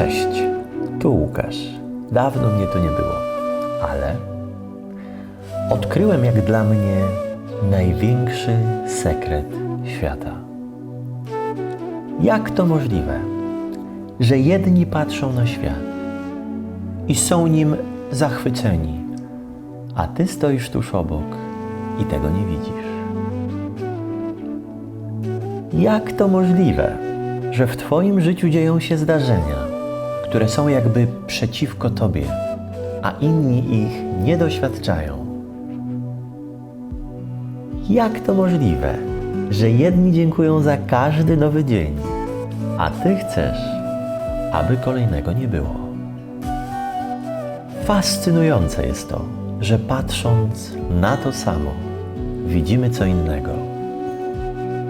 Cześć, tu Łukasz. Dawno mnie tu nie było, ale odkryłem jak dla mnie największy sekret świata. Jak to możliwe, że jedni patrzą na świat i są nim zachwyceni, a ty stoisz tuż obok i tego nie widzisz? Jak to możliwe, że w Twoim życiu dzieją się zdarzenia, które są jakby przeciwko Tobie, a inni ich nie doświadczają? Jak to możliwe, że jedni dziękują za każdy nowy dzień, a Ty chcesz, aby kolejnego nie było? Fascynujące jest to, że patrząc na to samo, widzimy co innego.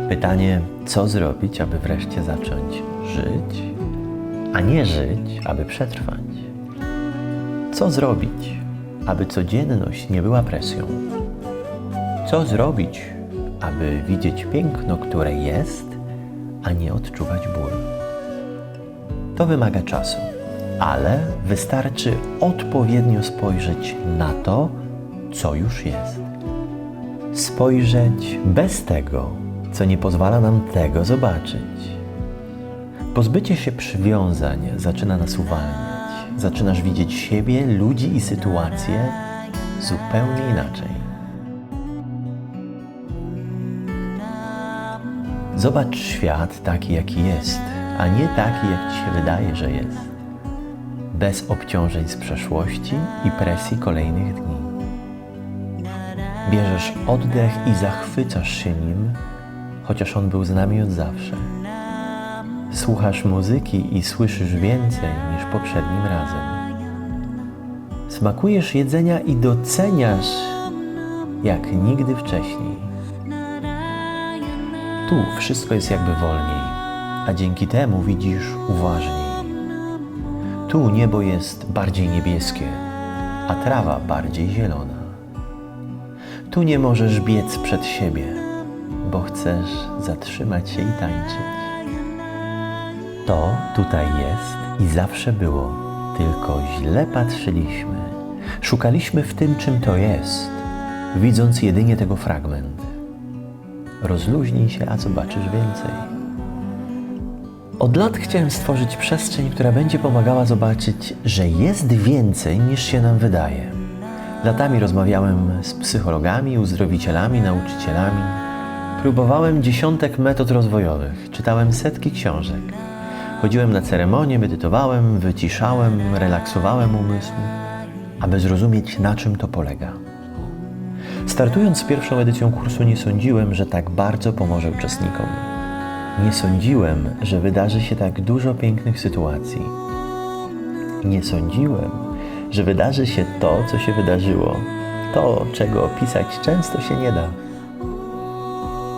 Pytanie, co zrobić, aby wreszcie zacząć żyć, a nie żyć, aby przetrwać? Co zrobić, aby codzienność nie była presją? Co zrobić, aby widzieć piękno, które jest, a nie odczuwać ból? To wymaga czasu, ale wystarczy odpowiednio spojrzeć na to, co już jest. Spojrzeć bez tego, co nie pozwala nam tego zobaczyć. Pozbycie się przywiązań zaczyna nas uwalniać. Zaczynasz widzieć siebie, ludzi i sytuacje zupełnie inaczej. Zobacz świat taki, jaki jest, a nie taki, jak ci się wydaje, że jest. Bez obciążeń z przeszłości i presji kolejnych dni. Bierzesz oddech i zachwycasz się nim, chociaż on był z nami od zawsze. Słuchasz muzyki i słyszysz więcej niż poprzednim razem. Smakujesz jedzenia i doceniasz jak nigdy wcześniej. Tu wszystko jest jakby wolniej, a dzięki temu widzisz uważniej. Tu niebo jest bardziej niebieskie, a trawa bardziej zielona. Tu nie możesz biec przed siebie, bo chcesz zatrzymać się i tańczyć. To tutaj jest i zawsze było, tylko źle patrzyliśmy. Szukaliśmy w tym, czym to jest, widząc jedynie tego fragment. Rozluźnij się, a zobaczysz więcej. Od lat chciałem stworzyć przestrzeń, która będzie pomagała zobaczyć, że jest więcej niż się nam wydaje. Latami rozmawiałem z psychologami, uzdrowicielami, nauczycielami. Próbowałem dziesiątek metod rozwojowych, czytałem setki książek. Chodziłem na ceremonie, medytowałem, wyciszałem, relaksowałem umysł, aby zrozumieć, na czym to polega. Startując z pierwszą edycją kursu, nie sądziłem, że tak bardzo pomoże uczestnikom. Nie sądziłem, że wydarzy się tak dużo pięknych sytuacji. Nie sądziłem, że wydarzy się to, co się wydarzyło, to, czego opisać często się nie da.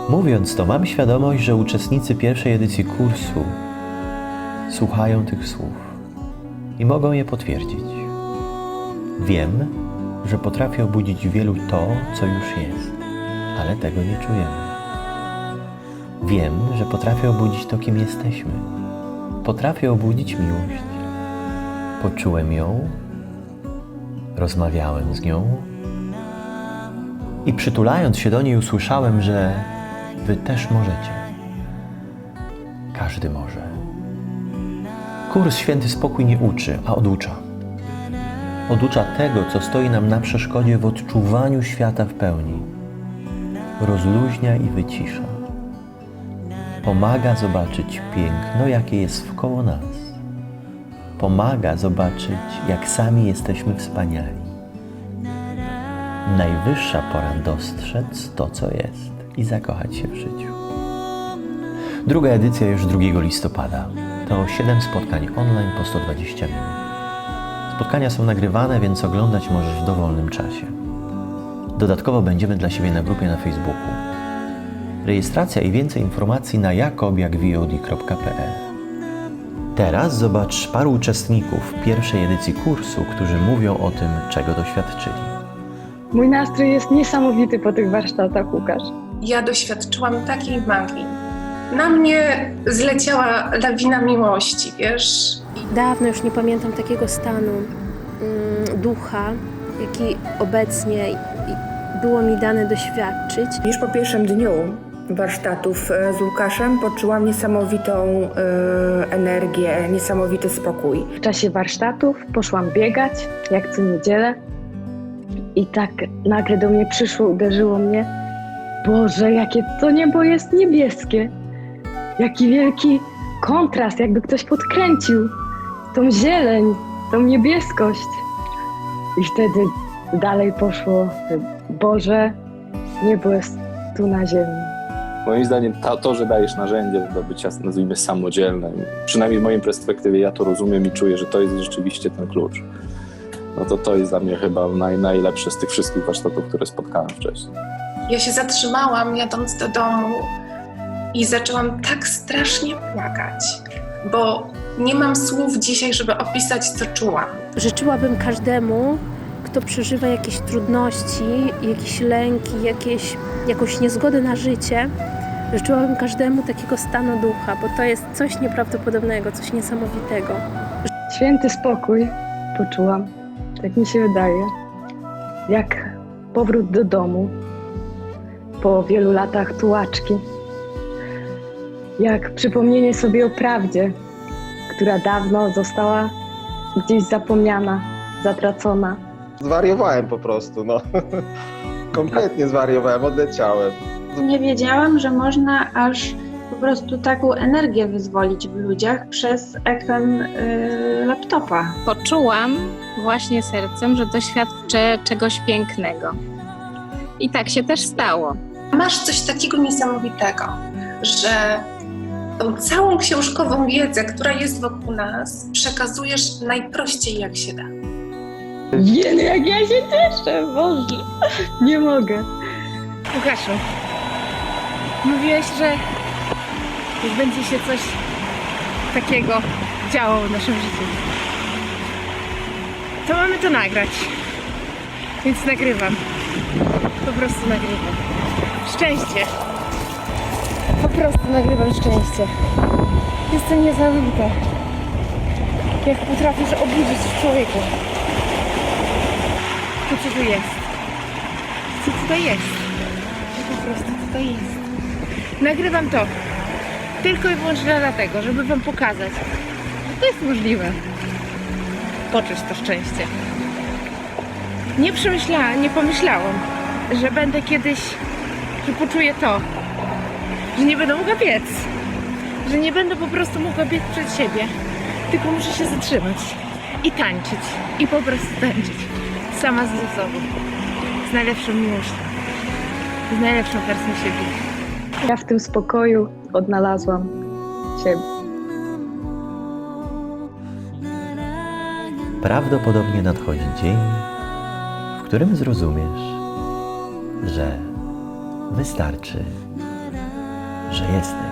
Mówiąc to, mam świadomość, że uczestnicy pierwszej edycji kursu słuchają tych słów i mogą je potwierdzić. Wiem, że potrafię obudzić wielu to, co już jest, ale tego nie czujemy. Wiem, że potrafię obudzić to, kim jesteśmy. Potrafię obudzić miłość. Poczułem ją, rozmawiałem z nią i przytulając się do niej usłyszałem, że Wy też możecie. Każdy może. Kurs Święty Spokój nie uczy, a oducza. Oducza tego, co stoi nam na przeszkodzie w odczuwaniu świata w pełni. Rozluźnia i wycisza. Pomaga zobaczyć piękno, jakie jest wkoło nas. Pomaga zobaczyć, jak sami jesteśmy wspaniali. Najwyższa pora dostrzec to, co jest i zakochać się w życiu. Druga edycja już 2 listopada. To 7 spotkań online po 120 minut. Spotkania są nagrywane, więc oglądać możesz w dowolnym czasie. Dodatkowo będziemy dla siebie na grupie na Facebooku. Rejestracja i więcej informacji na jakobiakvod.pl Teraz zobacz paru uczestników pierwszej edycji kursu, którzy mówią o tym, czego doświadczyli. Mój nastrój jest niesamowity po tych warsztatach, Łukasz. ja doświadczyłam takiej magii. Na mnie zleciała lawina miłości, wiesz? Dawno już nie pamiętam takiego stanu mm, ducha, jaki obecnie było mi dane doświadczyć. Już po pierwszym dniu warsztatów e, z Łukaszem poczułam niesamowitą e, energię, niesamowity spokój. W czasie warsztatów poszłam biegać, jak co niedzielę. I tak nagle do mnie przyszło, uderzyło mnie. Boże, jakie to niebo jest niebieskie. Jaki wielki kontrast, jakby ktoś podkręcił tą zieleń, tą niebieskość. I wtedy dalej poszło, Boże, niebo jest tu na ziemi. Moim zdaniem to, to, że dajesz narzędzie do bycia, nazwijmy, samodzielnym, przynajmniej w mojej perspektywie ja to rozumiem i czuję, że to jest rzeczywiście ten klucz. No to to jest dla mnie chyba naj, najlepsze z tych wszystkich warsztatów, które spotkałem wcześniej. Ja się zatrzymałam jadąc do domu i zaczęłam tak strasznie płakać, bo nie mam słów dzisiaj, żeby opisać, co czułam. Życzyłabym każdemu, kto przeżywa jakieś trudności, jakieś lęki, jakieś, jakąś niezgodę na życie, życzyłabym każdemu takiego stanu ducha, bo to jest coś nieprawdopodobnego, coś niesamowitego. Święty spokój poczułam, tak mi się wydaje, jak powrót do domu po wielu latach tułaczki, jak przypomnienie sobie o prawdzie, która dawno została gdzieś zapomniana, zatracona. Zwariowałem po prostu, no. Kompletnie zwariowałem, odleciałem. Nie wiedziałam, że można aż po prostu taką energię wyzwolić w ludziach przez ekran y, laptopa. poczułam właśnie sercem, że doświadczę czegoś pięknego. I tak się też stało. Masz coś takiego niesamowitego, że tą całą książkową wiedzę, która jest wokół nas, przekazujesz najprościej jak się da. Jeny, jak ja się cieszę, Boże, nie mogę. Łukaszu, mówiłeś, że będzie się coś takiego działo w naszym życiu. To mamy to nagrać. Więc nagrywam. Po prostu nagrywam. Szczęście. Po prostu nagrywam szczęście. Jest to niesamowite. Jak potrafisz obudzić w człowieku. To co tu jest? Co tutaj jest? po prostu tutaj jest. Nagrywam to tylko i wyłącznie dlatego, żeby Wam pokazać, że to jest możliwe. Poczuć to szczęście. Nie przemyślałam, nie pomyślałam, że będę kiedyś, że poczuję to, że nie będę mogła biec, że nie będę po prostu mogła biec przed siebie, tylko muszę się zatrzymać i tańczyć, i po prostu tańczyć. Sama ze sobą, z najlepszą miłością z najlepszą wersją siebie. Ja w tym spokoju odnalazłam siebie. Prawdopodobnie nadchodzi dzień, w którym zrozumiesz, że wystarczy, że jesteś.